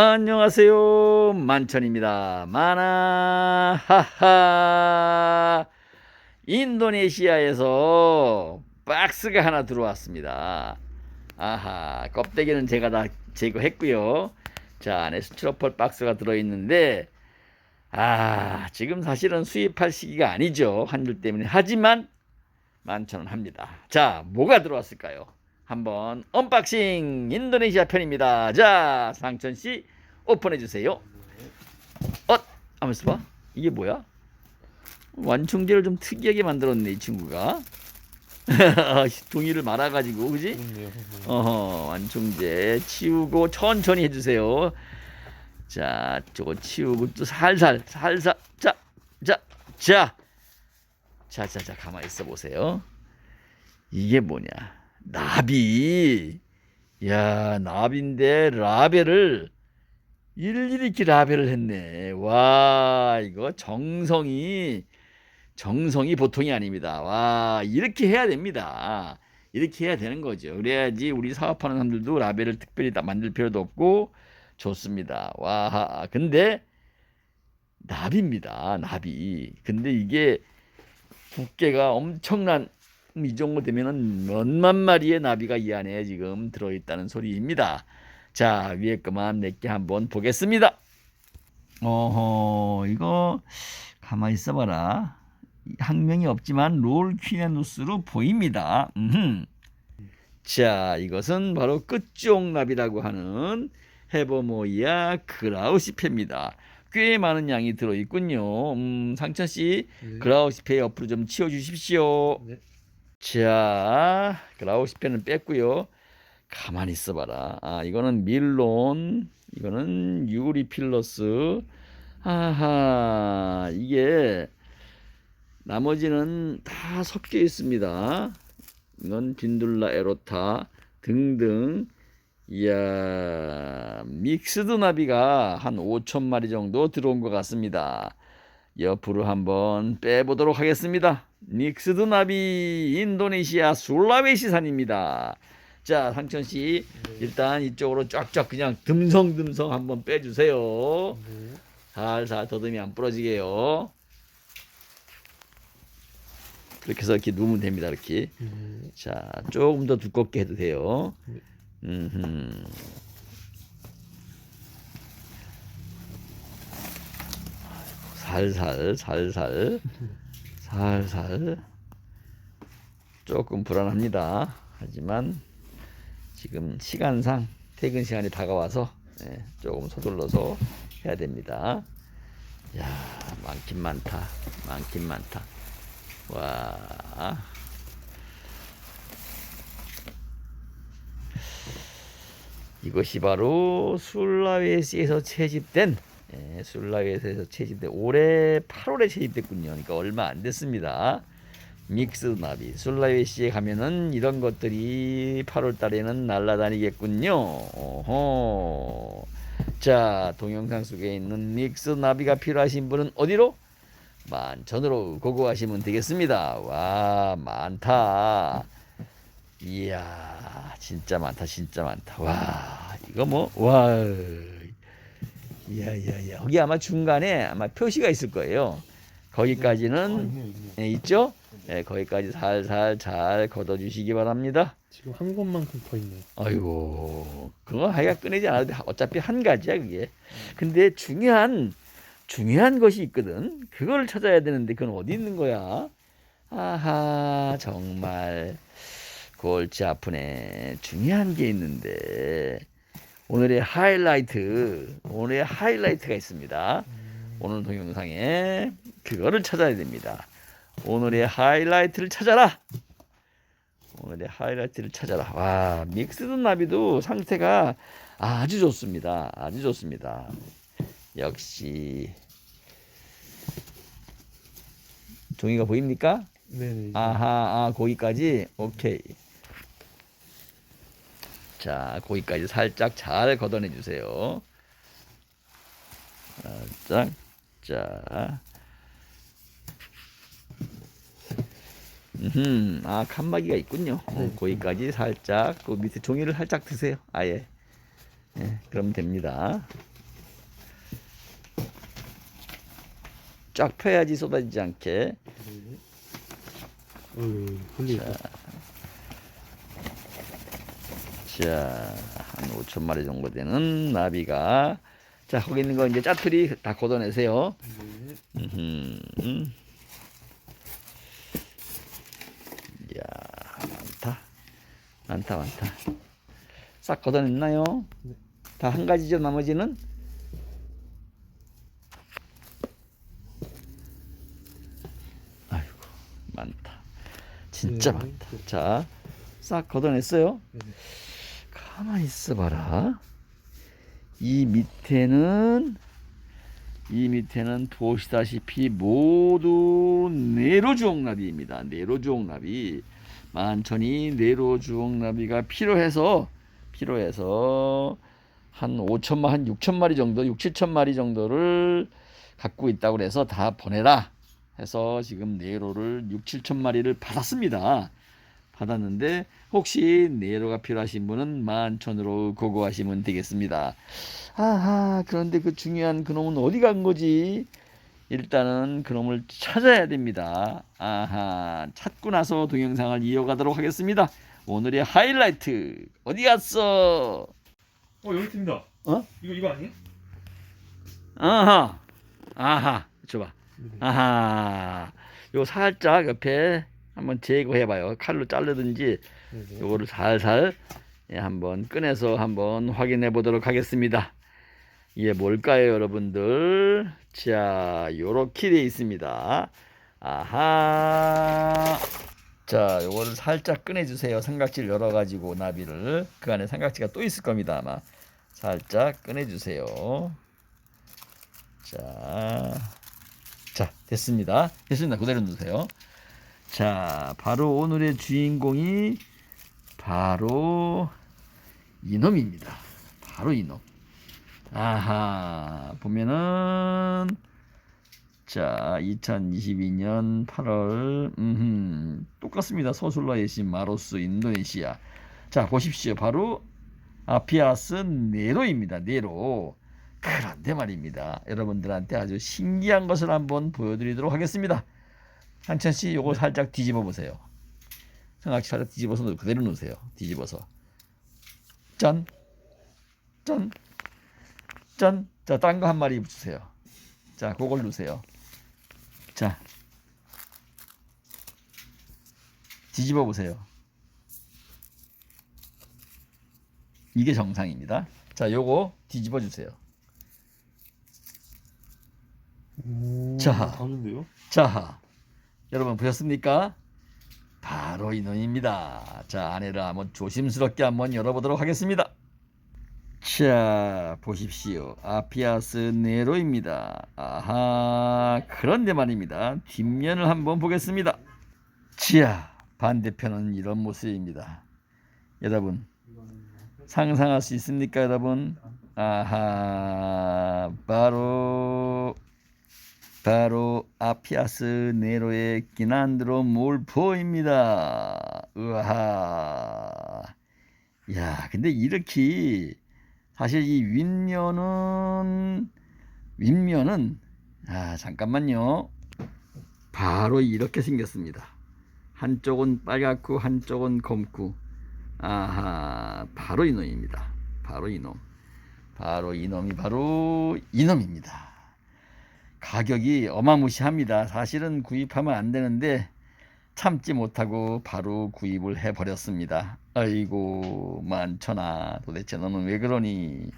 안녕하세요. 만천입니다. 마나 하하. 인도네시아에서 박스가 하나 들어왔습니다. 아하 껍데기는 제가 다 제거했고요. 자 안에 스티로폴 박스가 들어있는데 아 지금 사실은 수입할 시기가 아니죠. 환율 때문에. 하지만 만천원 합니다. 자 뭐가 들어왔을까요 한번 언박싱 인도네시아 편입니다. 자, 상천 씨 오픈해 주세요. 어, 하면서 봐. 이게 뭐야? 완충제를 좀 특이하게 만들었네 이 친구가. 종이를 말아가지고 그지? 어허, 완충제 치우고 천천히 해주세요. 자, 저거 치우고 또 살살, 살살, 자, 자, 자, 자, 자, 자, 가만히 있어 보세요. 이게 뭐냐? 나비. 야, 나비인데 라벨을 일일이 이렇게 라벨을 했네. 와, 이거 정성이 정성이 보통이 아닙니다. 와, 이렇게 해야 됩니다. 이렇게 해야 되는 거죠. 그래야지 우리 사업하는 사람들도 라벨을 특별히 다 만들 필요도 없고 좋습니다. 와, 근데 나비입니다. 나비. 근데 이게 두께가 엄청난 이 정도 되면은 몇만 마리의 나비가 이 안에 지금 들어있다는 소리입니다. 자, 위에 거만 몇 개 한번 보겠습니다. 어허, 이거 가만히 있어봐라. 학명이 없지만 롤 퀴네누스로 보입니다. 음흠. 자, 이것은 바로 끝종나비라고 하는 헤버모이아 그라우시페입니다. 꽤 많은 양이 들어있군요. 음, 상천 씨, 네. 그라우시페 옆으로 좀 치워주십시오. 네. 자, 그라우시페는 뺐고요. 가만히 있어봐라. 아, 이거는 밀론, 이거는 유리필러스. 아하, 이게 나머지는 다 섞여 있습니다. 이건 빈둘라 에로타 등등. 이야, 믹스드 나비가 한 5천 마리 정도 들어온 것 같습니다. 옆으로 한번 빼보도록 하겠습니다. 믹스드 나비 인도네시아 술라웨시산입니다. 자, 상천 씨 일단 이쪽으로 쫙쫙 그냥 듬성듬성 한번 빼주세요. 네. 살살 더듬이 안 부러지게요. 그렇게 해서 이렇게 누우면 됩니다. 이렇게. 네. 자, 조금 더 두껍게 해도 돼요. 네. 음흠. 살살, 살살, 살살. 조금 불안합니다. 하지만 지금 시간상 퇴근 시간이 다가와서 예, 조금 서둘러서 해야 됩니다. 야, 많긴 많다. 많긴 많다. 와. 이것이 바로 술라웨시에서 채집된 예, 술라웨시에서 채집된 올해 8월에 채집됐군요. 그러니까 얼마 안 됐습니다. 믹스 나비 술라웨시에 가면은 이런 것들이 8월 달에는 날아다니겠군요. 오호. 자 동영상 속에 있는 믹스 나비가 필요하신 분은 어디로? 만천으로 고고하시면 되겠습니다. 와 많다. 이야 진짜 많다 진짜 많다 와 이거 뭐 와 이야 이야 이야 여기 아마 중간에 아마 표시가 있을 거예요. 아, 거기까지는. 예, 있죠? 예, 거기까지 살살 잘 걷어 주시기 바랍니다. 지금 한 곳만큼 더 있네요. 아이고 그거 하기가 끊이지 않아도 돼. 어차피 한 가지야 그게. 근데 중요한 중요한 것이 있거든. 그걸 찾아야 되는데 그건 어디 있는 거야? 아하 정말 골치 아프네. 중요한 게 있는데 오늘의 하이라이트 오늘의 하이라이트가 있습니다 오늘 동영상에 그거를 찾아야 됩니다 오늘의 하이라이트를 찾아라 오늘의 하이라이트를 찾아라. 와, 믹스드 나비도 상태가 아주 좋습니다. 아주 좋습니다. 역시 종이가 보입니까? 네네. 아하, 아, 거기까지. 오케이. 자, 거기까지 살짝 잘 걷어내 주세요. 살짝, 자. 음, 아 칸막이가 있군요. 어, 네. 고기까지 살짝, 그 밑에 종이를 살짝 드세요. 아예. 예, 그럼 됩니다. 쫙 펴야지 쏟아지지 않게. 어, 음, 음, 자. 자, 한 5천 마리 정도 되는 나비가. 자, 거기 있는 거 이제 짜투리 다 걷어내세요. 네. 음흠. 이야, 많다. 많다, 많다. 싹 걷어냈나요? 네. 다한 가지죠, 나머지는? 아이고, 많다. 진짜 네. 많다. 자, 싹 걷어냈어요. 네. 가만히 있어봐라. 이 밑에는 이 밑에는 보시다시피 모두 네로주옥나비입니다. 네로주옥나비 만천이 네로주옥나비가 필요해서 필요해서 한 5천마 한 6천 마리 정도 6, 7천 마리 정도를 갖고 있다고 그래서 다 보내라 해서 지금 네로를 6, 7천 마리를 받았습니다. 받았는데 혹시 네로가 필요하신 분은 만천으로 고고하시면 되겠습니다. 아하 그런데 그 중요한 그놈은 어디 간 거지? 일단은 그놈을 찾아야 됩니다. 아하 찾고 나서 동영상을 이어가도록 하겠습니다. 오늘의 하이라이트 어디 갔어? 어 여기 있습니다. 어? 이거 이거 아니에요? 아하 아하 줘봐. 네. 아하 요 살짝 옆에 한번 제거해봐요. 칼로 자르든지 네. 네. 요거를 살살 예, 한번 꺼내서 한번 확인해 보도록 하겠습니다. 이게 뭘까요, 여러분들? 자, 요렇게 돼 있습니다. 아하. 자, 요거를 살짝 꺼내 주세요. 삼각지를 열어 가지고 나비를 그 안에 삼각지가 또 있을 겁니다, 아마. 살짝 꺼내 주세요. 자. 자, 됐습니다. 됐습니다. 그대로 놓으세요. 자, 바로 오늘의 주인공이 바로 이놈입니다. 바로 이놈. 아하, 보면은 자, 2022년 8월 음, 똑같습니다. 서술라에시 마로스 인도네시아. 자, 보십시오. 바로 아피아스 네로입니다. 네로. 그런데 말입니다. 여러분들한테 아주 신기한 것을 한번 보여드리도록 하겠습니다. 한천 씨, 요거 살짝 뒤집어 보세요. 생각지 살짝 뒤집어서 놓- 그대로 놓으세요. 뒤집어서. 짠, 짠, 짠. 자, 딴 거 한 마리 붙이세요. 자, 그걸 놓으세요. 자, 뒤집어 보세요. 이게 정상입니다. 자, 요거 뒤집어 주세요. 오, 자. 가는데요? 자, 여러분 보셨습니까? 바로 이놈입니다. 자, 안에를 한번 조심스럽게 한번 열어보도록 하겠습니다. 자, 보십시오. 아피아스 네로입니다. 아하, 그런데 말입니다. 뒷면을 한번 보겠습니다. 자, 반대편은 이런 모습입니다. 여러분, 상상할 수 있습니까, 여러분? 아하, 바로 바로 아피아스 네로의 기난드로 몰포입니다. 으하. 야, 근데 이렇게 사실 이 윗면은 윗면은 아, 잠깐만요. 바로 이렇게 생겼습니다. 한쪽은 빨갛고 한쪽은 검고 아하, 바로 이놈입니다. 바로 이놈. 바로 이놈이 바로 이놈입니다. 가격이 어마무시합니다. 사실은 구입하면 안 되는데 참지 못하고 바로 구입을 해 버렸습니다. 아이고 만천아 도대체 너는 왜 그러니?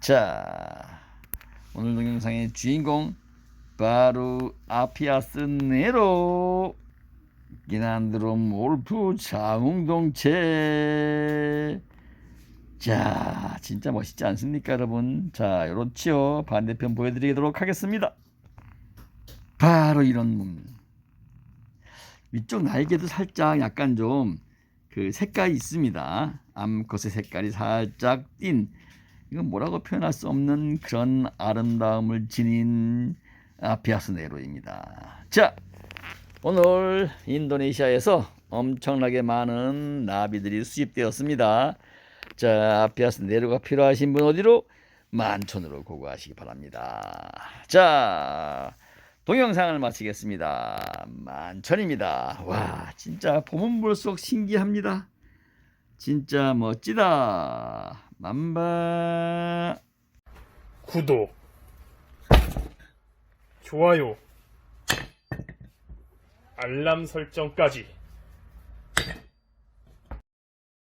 자 오늘 동영상의 주인공 바로 아피아스 네로 기난드롬 올프 자웅동체 자, 진짜 멋있지 않습니까, 여러분? 자, 요렇지요. 반대편 보여드리도록 하겠습니다. 바로 이런 몸. 위쪽 날개도 살짝 약간 좀 그 색깔이 있습니다. 암컷의 색깔이 살짝 띈 이건 뭐라고 표현할 수 없는 그런 아름다움을 지닌 아피아스 네로입니다. 자, 오늘 인도네시아에서 엄청나게 많은 나비들이 수입되었습니다. 자, 아피아스 네로가 필요하신 분 어디로? 만천으로 고고하시기 바랍니다. 자, 동영상을 마치겠습니다. 만천입니다. 와, 진짜 보면 볼수록 신기합니다. 진짜 멋지다. 만바. 구독, 좋아요, 알람 설정까지